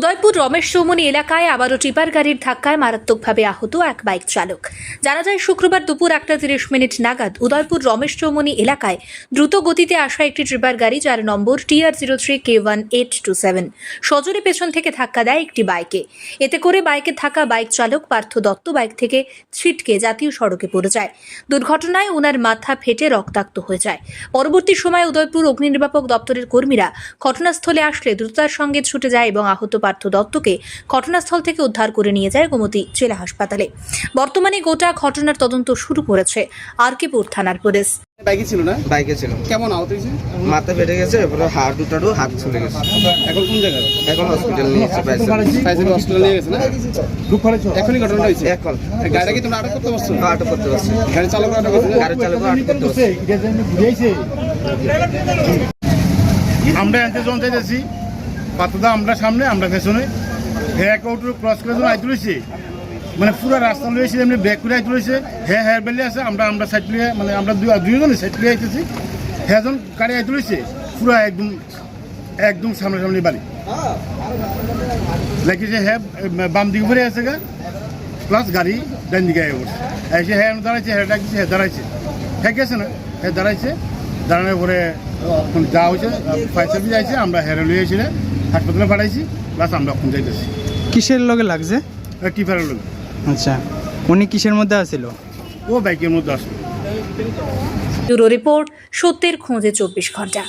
উদয়পুর রমেশ চৌমনি এলাকায় আবারও টিপার গাড়ির ধাক্কায় মারাত্মকভাবে আহত এক বাইক চালক। জানা যায়, শুক্রবার দুপুর একটা তিরিশ মিনিট নাগাদ উদয়পুর রমেশ চৌমনি এলাকায় দ্রুত গতিতে আসা একটি ট্রিপার গাড়ি, যার নম্বর TR zero three K one eight two seven. সজোরে পেছন থেকে ধাক্কা দেয় একটি বাইকে। এতে করে বাইকে থাকা বাইক চালক পার্থ দত্ত বাইক থেকে ছিটকে জাতীয় সড়কে পড়ে যায়। দুর্ঘটনায় ওনার মাথা ফেটে রক্তাক্ত হয়ে যায়। পরবর্তী সময়ে উদয়পুর অগ্নি নির্বাপক দপ্তরের কর্মীরা ঘটনাস্থলে আসলে দ্রুততার সঙ্গে ছুটে যায় এবং আহত পার্থ দত্তকে ঘটনাস্থল থেকে উদ্ধার করে নিয়ে যায় গোমতী জেলা হাসপাতালে। বর্তমানে গোটা ঘটনার তদন্ত শুরু করেছে আরকেপুর থানার পুলিশ। বাইকে ছিল না? বাইকে ছিল। কেমন আহত হয়েছে? মাথা ফেটে গেছে এরপরে হাত দুটারও হাত চলে গেছে। এখন কোন জায়গায়? এখন হসপিটাল নিয়ে ফাইজের হসপিটালে নিয়ে গেছে না? এখনই ঘটনা হয়েছে? এখন। গাড়িটা কি তোমরা আটক করতে পারছ? আটক করতে পারছে। গাড়ি চালক আটক করতে গাড়ি চালক আটক করতে পারছে। আমরা চাইতেছি পাতদা আমরা সামনে, আমরা পেছনে হ্যাঁ কৌটু ক্রস করে যখন আইতে রয়েছে। মানে পুরো রাস্তা লয়েছে এমনি ব্যাক করে আইতে রয়েছে হ্যাঁ হ্যাঁ বেলে আছে, আমরা আমরা সাইড লিয়ে মানে আমরা দুই দুইজনে সাইড লিয়ে আইতেছি। হ্যাঁ গাড়ি আইতে রয়েছে, পুরো একদম একদম সামনাসামনি বাড়ি লেগেছে হ্যাঁ বাম দিকে ঘুরে আছে গা প্লাস গাড়ি ডান দিকে আগে বসে এসে হ্যাঁ দাঁড়াইছে হ্যাঁ ডাকছে হ্যাঁ দাঁড়াইছে। হ্যাঁ গেছে না হ্যাঁ দাঁড়াইছে। দাঁড়ানোর পরে এখন যা হয়েছে ফায়ার সার্ভিস যাইছে, আমরা হেরে লিয়ে হাসপাতালে পাঠাইছি প্লাস আমরা এখন যাইতেছি। কিসের লগে লাগছে? টিফারের লোক আচ্ছা উনি কিসের মধ্যে আছিল? ও বাইকের মধ্যে আসলো। ব্যুরো রিপোর্ট সত্যের খোঁজে চব্বিশ ঘণ্টা।